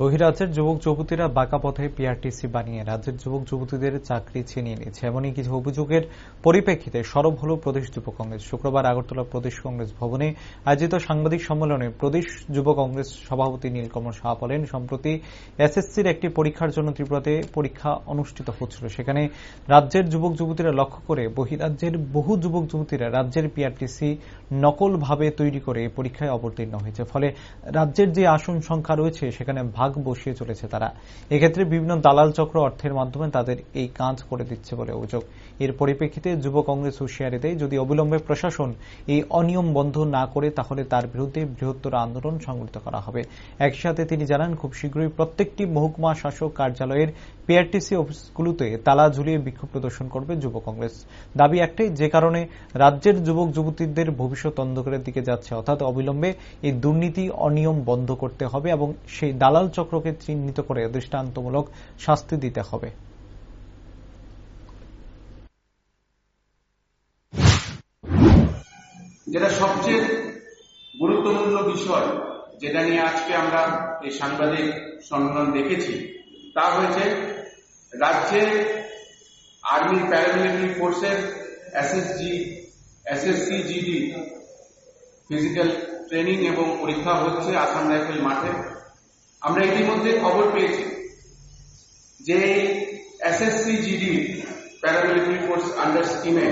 বহিরাজ্যের যুবক যুবতীরা বাঁকা পথে পিআরটিসি বানিয়ে রাজ্যের যুবক যুবতীদের চাকরি ছিনিয়ে নিচ্ছে এমনই কিছু অভিযোগের পরিপ্রেক্ষিতে সরব হল প্রদেশ যুব কংগ্রেস। শুক্রবার আগরতলা প্রদেশ কংগ্রেস ভবনে আয়োজিত সাংবাদিক সম্মেলনে প্রদেশ যুব কংগ্রেস সভাপতি নীলকমল শাহ বলেন, সম্প্রতি এসএসসির একটি পরীক্ষার জন্য ত্রিপুরাতে পরীক্ষা অনুষ্ঠিত হচ্ছিল। সেখানে রাজ্যের যুবক যুবতীরা লক্ষ্য করে বহিরাজ্যের বহু যুবক যুবতীরা রাজ্যের পিআরটিসি নকলভাবে তৈরি করে পরীক্ষায় অবতীর্ণ হয়েছে। ফলে রাজ্যের যে আসন সংখ্যা রয়েছে, সেখানে ভাগ বসিয়ে চলেছে তারা। এক্ষেত্রে বিভিন্ন দালাল চক্র অর্থের মাধ্যমে তাদের এই কাজ করে দিচ্ছে বলে অভিযোগ। এর পরিপ্রেক্ষিতে যুব কংগ্রেস হুঁশিয়ারি দেয় যদি অবিলম্বে প্রশাসন এই অনিয়ম বন্ধ না করে, তাহলে তার বিরুদ্ধে বৃহত্তর আন্দোলন সংগঠিত করা হবে। একই সাথে তিনি জানান, খুব শীঘ্রই প্রত্যেকটি মহকুমা শাসক কার্যালয়ের পিআরটিসি অফিসগুলোতে তালা ঝুলিয়ে বিক্ষোভ প্রদর্শন করবে যুব কংগ্রেস। দাবি একটাই, যে কারণে রাজ্যের যুবক যুবতীদের ভবিষ্যৎ অন্ধকারের দিকে যাচ্ছে। অর্থাৎ অবিলম্বে এই দুর্নীতি অনিয়ম বন্ধ করতে হবে এবং সেই দালাল চক্রকে চিহ্নিত করে দৃষ্টান্তমূলক শাস্তি দিতে হবে। যেটা সবচেয়ে গুরুত্বপূর্ণ বিষয়, যেটা নিয়ে আজকে আমরা এই সাংবাদিক সম্মেলন দেখেছি, তা হয়েছে রাজ্যে আর্মি প্যারামিলিটারি ফোর্সের SSG SSC GD physical training এবং পরীক্ষা হচ্ছে আসাম রাইফেল মাঠে। আমরা ইতিমধ্যে খবর পেয়েছি যে SSC GD paramilitary force under স্কিমে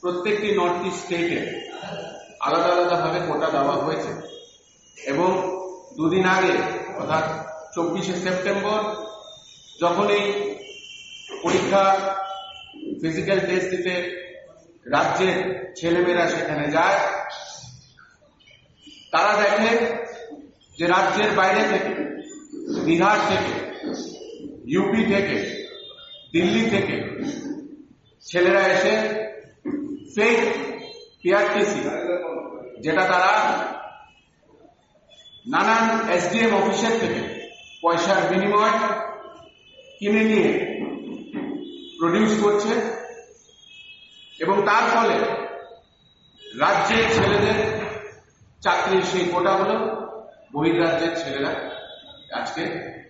প্রত্যেকটি নর্থ ইস্ট স্টেটে আলাদা আলাদাভাবে কোটা দেওয়া হয়েছে। এবং দুদিন আগে, অর্থাৎ চব্বিশে সেপ্টেম্বর, যখন এই পরীক্ষা ফিজিক্যাল টেস্ট দিতে রাজ্যের ছেলেমেয়েরা সেখানে যায়, তারা দেখে যে রাজ্যের বাইরে থেকে বিহার থেকে, ইউপি থেকে, দিল্লি থেকে ছেলেরা এসে ফেক পিআরটিসি যেটা তারা নানান এসডিএম অফিসের থেকে পয়সার বিনিময় কিনে নিয়ে প্রডিউস করছে এবং তার ফলে রাজ্যের ছেলেদের চাকরির সেই কোটাগুলো বহির্রাজ্যের ছেলেরা। আজকে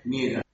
নিয়ে যায়